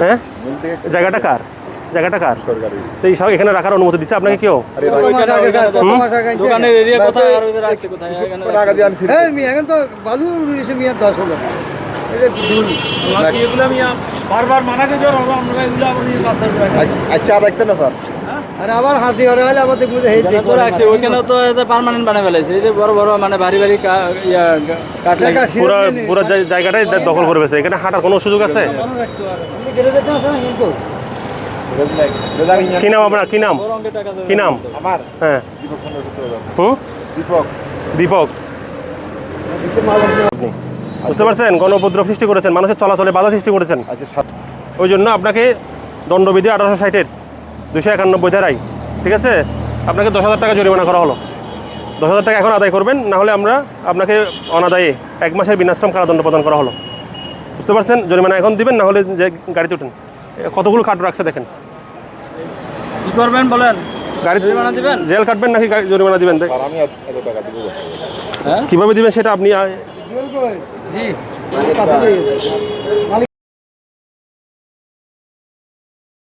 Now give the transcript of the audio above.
হ্যাঁ? জায়গাটা কার? জায়গাটা কার? সরকারি। তো এই সব এখানে রাখার অনুমতি দিছে আপনাকে কেউ? করে আচ্ছা- রাখতে না স্যার? আর আবার হাতি হরে হলে আমাদের বুঝে যেখানে তো ওইখানে তো পার্মানেন্ট বানিয়ে ফেলেছে এই যে বড় বড় মানে ভারী ভারী কা- কাঠ লাগে। লেখা পুরো পুরো জায়গাটাই দখল করে ফেলেছে। এখানে হাঁটার কোনো সুযোগ আছে? কি নাম আপনার? কি নাম। কি নাম? আমার? হ্যাঁ। দীপক চন্দ্র সূত্রধর। হুম? দীপক। বুঝতে পারছেন? গণ উপদ্রব সৃষ্টি করেছেন। মানুষের চলাচলে বাধা সৃষ্টি করেছেন। আচ্ছা ওই জন্য আপনাকে দণ্ডবিধি আঠারোশো ষাটের দুশো একানব্বই ধারাই ঠিক আছে? আপনাকে দশ হাজার টাকা জরিমানা করা হলো। দশ হাজার টাকা এখন আদায় করবেন না হলে আমরা আপনাকে অনাদায়ে এক মাসের বিনাশ্রম কারাদণ্ড প্রদান করা হলো। বুঝতে পারছেন? জরিমানা এখন দিবেন না হলে যে গাড়িতে উঠেন। কতগুলো কাঠ রাখছে দেখেন। কি করবেন বলেন? জরিমানা দিবেন? জেল কাটবেন নাকি গাড়ি- জরিমানা দিবেন? দিব হ্যাঁ? কীভাবে দিবেন সেটা আপনি জি।